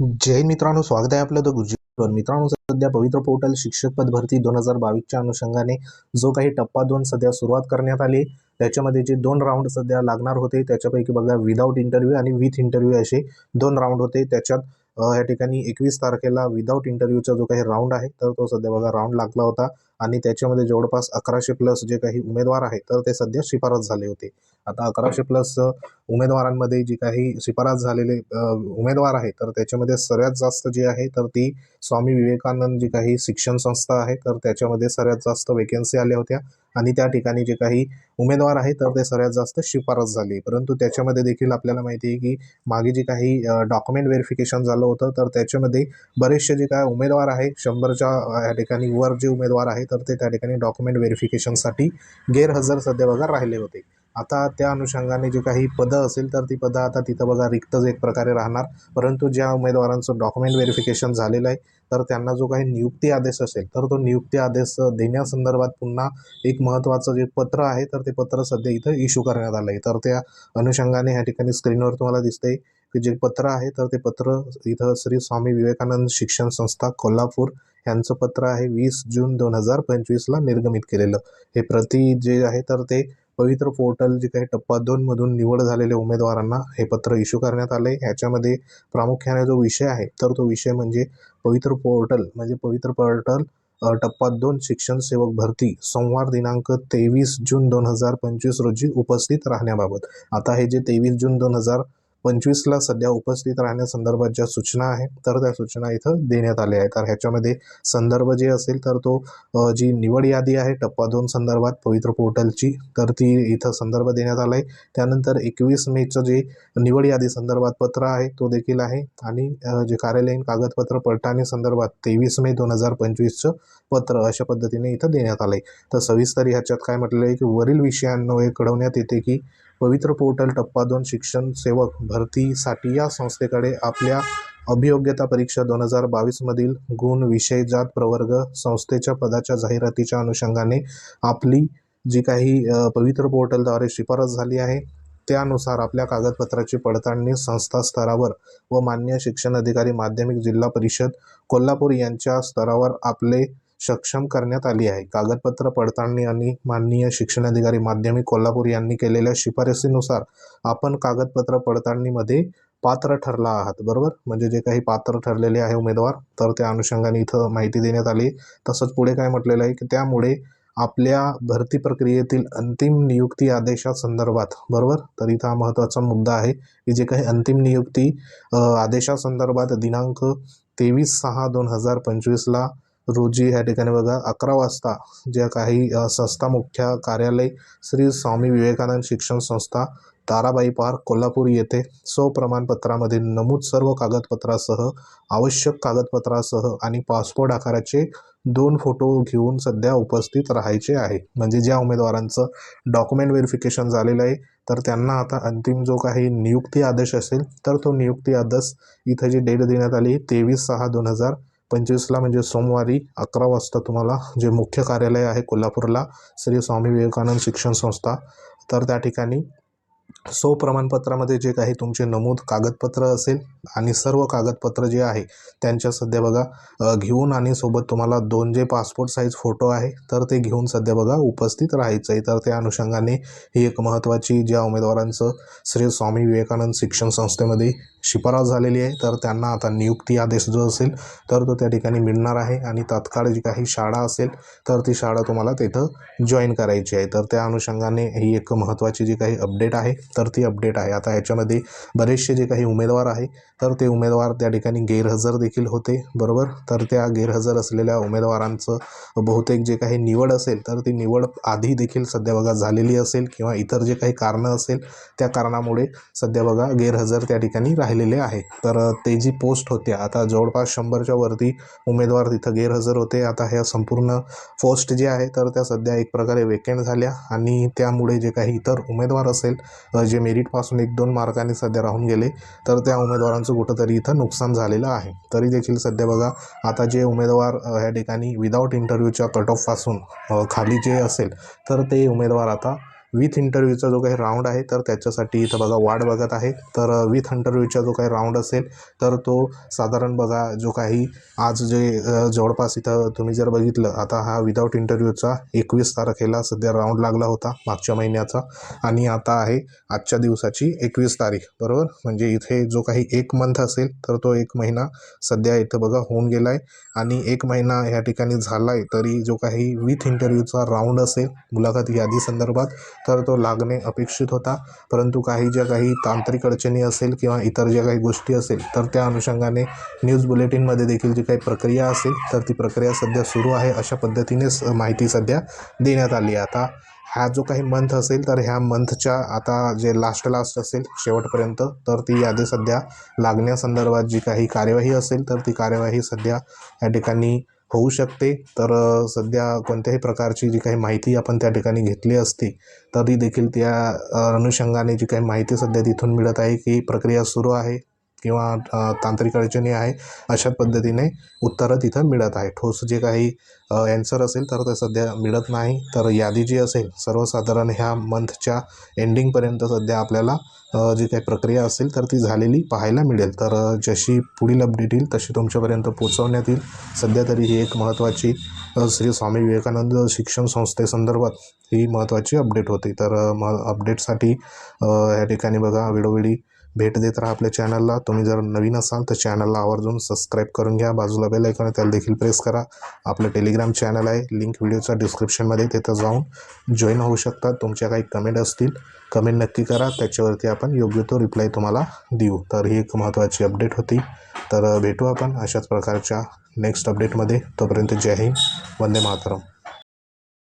जय मित्रांनो स्वागत आहे आपलं द गुरुजीवर मित्रांनो सध्या पवित्र पोर्टल शिक्षक पद भरती दोन हजार बावीसच्या अनुषंगाने जो काही टप्पा दोन सध्या सुरुवात करण्यात आली त्याच्यामध्ये जे दोन राऊंड सध्या लागणार होते त्याच्यापैकी बघा विदाऊट इंटरव्ह्यू आणि विथ इंटरव्ह्यू असे दोन राऊंड होते. त्याच्यात या ठिकाणी एकवीस तारखेला विदाऊट इंटरव्ह्यूचा जो काही राऊंड आहे तर तो सध्या बघा राऊंड लागला होता. आणि त्याच्यामध्ये जवळपास अकराशे प्लस जे काही उमेदवार आहेत तर ते सध्या शिफारस झाले होते. आता अकराशे प्लस उमेदवारांमध्ये जी काही शिफारस झालेले उमेदवार आहे तर त्याच्यामध्ये सर्वात जास्त जे आहे तर ती स्वामी विवेकानंद जी काही शिक्षण संस्था आहे तर त्याच्यामध्ये सर्वात जास्त वेकेन्सी आल्या होत्या. आणि त्या ठिकाणी जे काही उमेदवार आहे तर ते सर्वात जास्त शिफारस झाली. परंतु त्याच्यामध्ये देखील आपल्याला माहिती आहे की मागे जे काही डॉक्युमेंट व्हेरिफिकेशन झालं होतं तर त्याच्यामध्ये बरेचसे जे काय उमेदवार आहे शंभरच्या या ठिकाणी वर जे उमेदवार आहे तर ते त्या ठिकाणी डॉक्युमेंट व्हेरिफिकेशनसाठी गैरहजर सध्या बघा राहिले होते. आता त्या अनुषंगाने जे काही पदं असेल तर ती पदं आता तिथं बघा रिक्तच एक प्रकारे राहणार. परंतु ज्या उमेदवारांचं डॉक्युमेंट व्हेरिफिकेशन झालेलं आहे तर त्यांना जो काही नियुक्ती आदेश असेल तर तो नियुक्ती आदेश देण्यासंदर्भात पुन्हा एक महत्त्वाचं जे पत्र आहे तर ते पत्र सध्या इथं इश्यू करण्यात आलं आहे तर त्या अनुषंगाने ह्या ठिकाणी स्क्रीनवर तुम्हाला दिसतंय की जे पत्र आहे तर ते पत्र इथं श्री स्वामी विवेकानंद शिक्षण संस्था कोल्हापूर यांचं पत्र आहे वीस जून दोन हजार पंचवीसला निर्गमित केलेलं. हे प्रति जे आहे तर ते पवित्र पोर्टल जे काही टप्पा दोनमधून निवड झालेल्या उमेदवारांना हे पत्र इश्यू करण्यात आलं आहे ह्याच्यामध्ये प्रामुख्याने जो विषय आहे तर तो विषय म्हणजे पवित्र पोर्टल म्हणजे पवित्र पोर्टल टप्पा दोन शिक्षण सेवक भरती सोमवार दिनांक तेवीस जून दोन हजार पंचवीस रोजी उपस्थित राहण्याबाबत. आता हे जे तेवीस जून दोन हजार पंचवीसला सध्या उपस्थित राहण्यासंदर्भात ज्या सूचना आहे तर त्या सूचना इथं देण्यात आल्या आहेत. तर ह्याच्यामध्ये संदर्भ जे असेल तर तो जी निवड यादी आहे टप्पा दोन संदर्भात पवित्र पोर्टलची तर ती इथं संदर्भ देण्यात आला आहे त्यानंतर एकवीस मेचं जे निवड यादी संदर्भात पत्र आहे तो देखील आहे. आणि जे कार्यालयीन कागदपत्र पडताळणी संदर्भात तेवीस मे दोन हजार पंचवीसचं पत्र अशा पद्धतीने इथं देण्यात आलं आहे तर सविस्तर ह्याच्यात काय म्हटलं आहे की वरील विषयांवर कळवण्यात येते की पवित्र पोर्टल टप्पा दोन शिक्षण सेवक भरतीसाठी या संस्थेकडे आपल्या अभियोग्यता परीक्षा दोन हजार बावीसमधील गुण विषय जात प्रवर्ग संस्थेच्या पदाच्या जाहिरातीच्या अनुषंगाने आपली जी काही पवित्र पोर्टलद्वारे शिफारस झाली आहे त्यानुसार आपल्या कागदपत्राची पडताळणी संस्था स्तरावर व मान्य शिक्षण अधिकारी माध्यमिक जिल्हा परिषद कोल्हापूर यांच्या स्तरावर आपले सक्षम करण्यात आली आहे. कागदपत्र पडताळणी आणि माननीय शिक्षणाधिकारी माध्यमिक कोल्हापूर यांनी केलेल्या शिफारसीनुसार आपण कागदपत्र पडताळणीमध्ये पात्र ठरला आहात बरोबर? म्हणजे जे काही पात्र ठरलेले आहे उमेदवार तर त्या अनुषंगाने इथं माहिती देण्यात आली. तसंच पुढे काय म्हटलेलं आहे की त्यामुळे आपल्या भरती प्रक्रियेतील अंतिम नियुक्ती आदेशासंदर्भात बरोबर? तर इथं हा महत्त्वाचा मुद्दा आहे की जे काही अंतिम नियुक्ती आदेशासंदर्भात दिनांक तेवीस सहा दोन हजार पंचवीसला रोजी ह्या ठिकाणी बघा अकरा वाजता ज्या काही संस्था मुख्य कार्यालय श्री स्वामी विवेकानंद शिक्षण संस्था ताराबाई पार्क कोल्हापूर येथे सौ प्रमाणपत्रामध्ये नमूद सर्व कागदपत्रासह आवश्यक कागदपत्रासह आणि पासपोर्ट आकाराचे दोन फोटो घेऊन सध्या उपस्थित राहायचे आहे. म्हणजे ज्या उमेदवारांचं डॉक्युमेंट व्हेरिफिकेशन झालेलं आहे तर त्यांना आता अंतिम जो काही नियुक्ती आदेश असेल तर तो नियुक्ती आदेश इथं जी डेट देण्यात आली तेवीस सहा दोन हजार पंचवीसला म्हणजे सोमवारी अकरा वाजता तुम्हाला जे मुख्य कार्यालय आहे कोल्हापूरला श्री स्वामी विवेकानंद शिक्षण संस्था. तर त्या ठिकाणी सो प्रमाणपत्रामध्ये जे काही तुमचे नमूद कागदपत्र असेल आणि सर्व कागदपत्र जे आहे त्यांच्या सध्या बघा घेऊन आणि सोबत तुम्हाला दोन जे पासपोर्ट साईज फोटो आहे तर ते घेऊन सध्या बघा उपस्थित राहायचं आहे तर त्या अनुषंगाने ही एक महत्त्वाची ज्या उमेदवारांचं श्री स्वामी विवेकानंद शिक्षण संस्थेमध्ये शिफारस झालेली आहे तर त्यांना आता नियुक्ती आदेश जो असेल तर तो त्या ठिकाणी मिळणार आहे. आणि तात्काळ जी काही शाळा असेल तर ती शाळा तुम्हाला तिथं जॉईन करायची आहे. तर त्या अनुषंगाने ही एक महत्त्वाची जी काही अपडेट आहे तर ती अपडेट आहे. आता याच्यामध्ये बरेचसे जे काही उमेदवार आहे तर ते उमेदवार त्या ठिकाणी गैरहजर देखील होते बरोबर? तर त्या गैरहजर असलेल्या उमेदवारांचं बहुतेक जे काही निवड असेल तर ती निवड आधी देखील सध्या बघा झालेली असेल किंवा इतर जे काही कारणं असेल त्या कारणामुळे सध्या बघा गैरहजर त्या ठिकाणी राहिलेले आहे. तर ते जी पोस्ट होत्या आता जवळपास शंभरच्या वरती उमेदवार तिथं गैरहजर होते. आता ह्या संपूर्ण पोस्ट जे आहे तर त्या सध्या एक प्रकारे वेकेंट झाल्या आणि त्यामुळे जे काही इतर उमेदवार असेल जे मेरिटपासून एक दोन मार्काने सध्या राहून गेले तर त्या उमेदवारांचं कुठंतरी इथं नुकसान झालेलं आहे. तरी देखील सध्या बघा आता जे उमेदवार ह्या ठिकाणी विदाऊट इंटरव्ह्यूच्या कट ऑफपासून खाली जे असेल तर ते उमेदवार आता विथ इंटरव्ह्यूचा जो काही राऊंड आहे तर त्याच्यासाठी इथं बघा वाट बघत आहे. तर विथ इंटरव्ह्यूचा जो काही राऊंड असेल तर तो साधारण बघा जो काही आज जे जवळपास इथं तुम्ही जर बघितलं आता हा विदाऊट इंटरव्ह्यूचा एकवीस तारखेला सध्या राऊंड लागला होता मागच्या महिन्याचा. आणि आता आहे आजच्या दिवसाची एकवीस तारीख बरोबर? म्हणजे इथे जो काही एक मंथ असेल तर तो एक महिना सध्या इथं बघा होऊन गेला आहे आणि एक महिना ह्या ठिकाणी झाला आहे तरी जो काही विथ इंटरव्ह्यूचा राऊंड असेल मुलाखत यादी संदर्भात तर तो लागणे अपेक्षित होता. परंतु काही ज्या काही तांत्रिक अडचणी असेल किंवा इतर ज्या काही गोष्टी असेल तर त्या अनुषंगाने न्यूज बुलेटिनमध्ये देखील जी काही प्रक्रिया असेल तर ती प्रक्रिया सध्या सुरू आहे अशा पद्धतीनेच माहिती सध्या देण्यात आली आहे. आता हा जो काही मंथ असेल तर ह्या मंथच्या आता जे लास्ट लास्ट असेल शेवटपर्यंत तर ती यादी सध्या लागण्यासंदर्भात जी काही कार्यवाही असेल तर ती कार्यवाही सध्या या ठिकाणी होऊ शकते. तर सध्या कोणत्याही प्रकारची जी काही माहिती आपण त्या ठिकाणी घेतली असती तरी देखील त्या अनुषंगाने जी काही माहिती सध्या तिथून मिळत आहे की प्रक्रिया सुरू आहे. किंवा तांत्रिक अडचणी आहे अशा पद्धतीने उत्तरं तिथं मिळत आहे. ठोस जे काही ॲन्सर असेल तर ते सध्या मिळत नाही. तर यादी जी असेल सर्वसाधारण ह्या मंथच्या एंडिंगपर्यंत सध्या आपल्याला जी काही प्रक्रिया असेल तर ती झालेली पाहायला मिळेल. तर जशी पुढील अपडेट येईल तशी तुमच्यापर्यंत पोचवण्यात येईल. सध्या तरी ही एक महत्त्वाची श्री स्वामी विवेकानंद शिक्षण संस्थेसंदर्भात ही महत्त्वाची अपडेट होती. तर म अपडेटसाठी ह्या या ठिकाणी बघा वेळोवेळी भेट देत राहा आपल्या चॅनलला तुम्ही जर नवीन असाल तर चॅनलला आवर्जून सबस्क्राईब करून घ्या. बाजूला बेल ऐकून त्याला देखील प्रेस करा. आपलं टेलिग्राम चॅनल आहे. लिंक व्हिडिओचा डिस्क्रिप्शनमध्ये तिथं जाऊन जॉईन होऊ शकतात तुमच्या काही कमेंट असतील कमेंट नक्की करा. त्याच्यावरती आपण योग्य तो रिप्लाय तुम्हाला देऊ. तर ही एक महत्त्वाची अपडेट होती. तर भेटू आपण अशाच प्रकारच्या नेक्स्ट अपडेटमध्ये तोपर्यंत जय हिंद. वंदे मातरम.